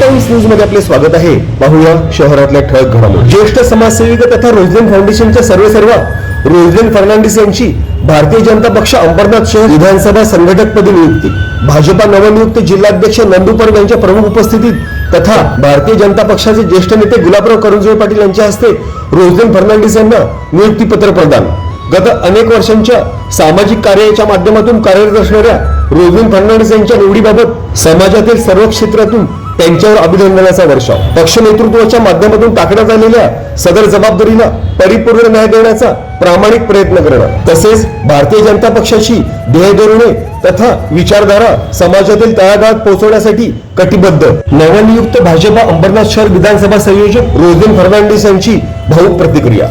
Times न्यूजमध्ये आपले स्वागत आहे. पाहूया शहरातल्या ठळक घडामोडी. ज्येष्ठ समाजसेविक तथा रोजलेन फाउंडेशनच्या सर्व सर्व रोजलेन फर्नांडिस यांची भारतीय जनता पक्ष अंबरनाथ शहर विधानसभा संघटकपदी नियुक्ती. भाजपा नवनियुक्त जिल्हाध्यक्ष नंदू परब यांच्या प्रमुख उपस्थितीत तथा भारतीय जनता पक्षाचे ज्येष्ठ नेते गुलाबराव करंजोळे पाटील यांच्या हस्ते रोजलेन फर्नांडिस यांना नियुक्तीपत्र प्रदान. गत अनेक वर्षांच्या सामाजिक कार्याच्या माध्यमातून कार्यरत असणाऱ्या रोजलेन फर्नांडिस यांच्या निवडीबाबत समाजातील सर्व क्षेत्रातून त्यांच्यावर अभिनंदनाचा वर्षाव पक्ष नेतृत्वाच्या माध्यमातून टाकण्यात आलेल्या सदर जबाबदारीला परिपूर्ण न्याय देण्याचा प्रामाणिक प्रयत्न करणं. तसेच भारतीय जनता पक्षाची ध्येय धोरणे तथा विचारधारा समाजातील तळागाळात पोहोचवण्यासाठी कटिबद्ध. नवनियुक्त भाजपा अंबरनाथ शहर विधानसभा संयोजक रोजलिन फर्नांडिस यांची भाऊक प्रतिक्रिया.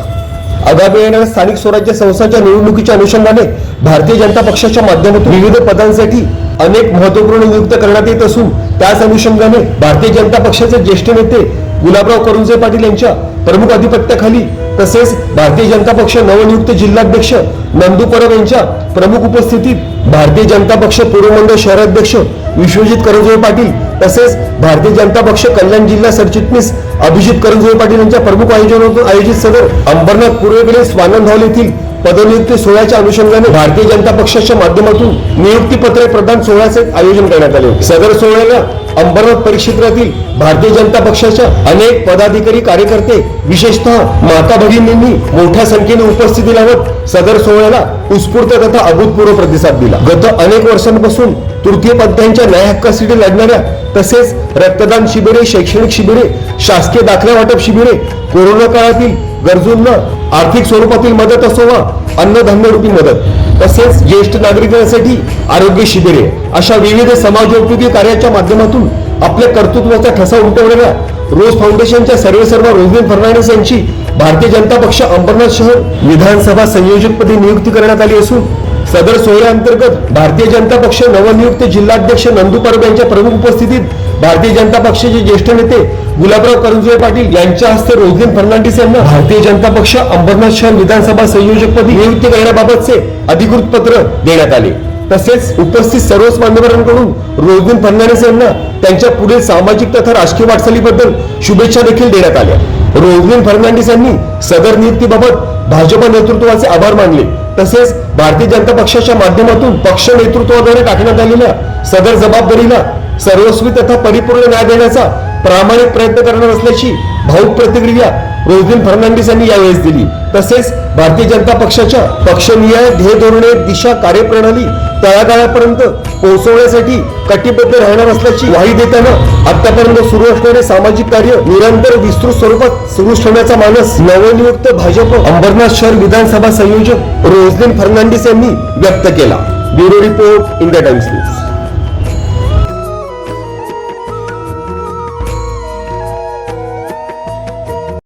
आगामी येणाऱ्या स्थानिक स्वराज्य संस्थांच्या निवडणुकीच्या अनुषंगाने भारतीय जनता पक्षाच्या माध्यमातून विविध पदांसाठी अनेक महत्त्वपूर्ण नियुक्त करण्यात येत असून त्याच अनुषंगाने भारतीय जनता पक्षाचे ज्येष्ठ नेते गुलाबराव करुंजे पाटील यांच्या प्रमुख अधिपत्याखाली तसेच भारतीय जनता पक्ष नवनियुक्त जिल्हाध्यक्ष नंदू परब यांच्या प्रमुख उपस्थितीत भारतीय जनता पक्ष पूर्व मंडळ शहराध्यक्ष विश्वजित करंजोळे पाटील तसेच भारतीय जनता पक्ष कल्याण जिल्हा सरचिटणीस अभिजित करंजोळे पाटील यांच्या प्रमुख आयोजनातून आयोजित सदर अंबरनाथ पूर्वेकडील स्वानंद हॉल येथील पदनियुक्ती सोहळ्याच्या अनुषंगाने भारतीय जनता पक्षाच्या माध्यमातून नियुक्तीपत्रे प्रदान सोहळ्याचे आयोजन करण्यात आले सदर सोहळ्याला अंबरनाथ परिक्षेत्रातील भारतीय जनता पक्षाच्या अनेक पदाधिकारी कार्यकर्ते विशेषतः माता भगिनींनी मोठ्या संख्येने उपस्थिती लावत सदर सोहळ्याला उत्स्फूर्त तथा अभूतपूर्व प्रतिसाद दिला. गत अनेक वर्षांपासून तृतीय पंथांच्या न्याय हक्कासाठी लढणाऱ्या तसेच रक्तदान शिबिरे शैक्षणिक शिबिरे शासकीय दाखल्या वाटप शिबिरे कोरोना काळातील गरजूंना आर्थिक स्वरूपातील मदत असो वा अन्नधान्य रूपी मदत तसेच ज्येष्ठ नागरिकांसाठी आरोग्य शिबिरे अशा विविध समाजोपयोगी कार्याच्या माध्यमातून आपल्या कर्तृत्वाचा ठसा उमटवणाऱ्या रोज फाउंडेशनच्या सर्वे सर्व रोजलिन फर्नांडिस यांची भारतीय जनता पक्ष अंबरनाथ शहर विधानसभा संयोजकपदी नियुक्ती करण्यात आली असून सदर सोहळ्याअंतर्गत भारतीय जनता पक्ष नवनियुक्त जिल्हाध्यक्ष नंदू परब यांच्या प्रमुख उपस्थितीत भारतीय जनता पक्षाचे ज्येष्ठ नेते गुलाबराव करंजुळे पाटील यांच्या हस्ते रोजलिन फर्नांडिस यांना भारतीय जनता पक्ष अंबरनाथ शहर विधानसभा संयोजकपदी नियुक्ती करण्याबाबतचे अधिकृत पत्र देण्यात आले. तसेच उपस्थित सर्वच मान्यवरांकडून रोजलिन फडणवीस यांना त्यांच्या पुढील सामाजिक तथा राजकीय वाटचालीबद्दल शुभेच्छा देखील देण्यात आल्या. रोजलिन फर्नांडिस यांनी सदर नियुक्तीबाबत भाजपा नेतृत्वाचे आभार मानले. तसेच भारतीय जनता पक्षाच्या माध्यमातून पक्ष नेतृत्वाद्वारे टाकण्यात आलेल्या सदर जबाबदारीला सर्वस्वी तथा परिपूर्ण न्याय देण्याचा प्रामाणिक प्रयत्न करणार असल्याची भाऊक प्रतिक्रिया रोजलिन फर्नांडिस यांनी यावेळेस दिली. तसेच भारतीय जनता पक्षाच्या पक्षनिय ध्येय धोरणे दिशा कार्यप्रणाली तळागाळापर्यंत पोहोचवण्यासाठी कटिबद्ध राहणार असल्याची ग्वाही देताना आतापर्यंत सुरू असणारे सामाजिक कार्य निरंतर विस्तृत स्वरूपात सुरू ठेवण्याचा मानस नवनियुक्त भाजप अंबरनाथ शहर विधानसभा संयोजक रोजलिन फर्नांडिस यांनी व्यक्त केला. Bureau report India Times news.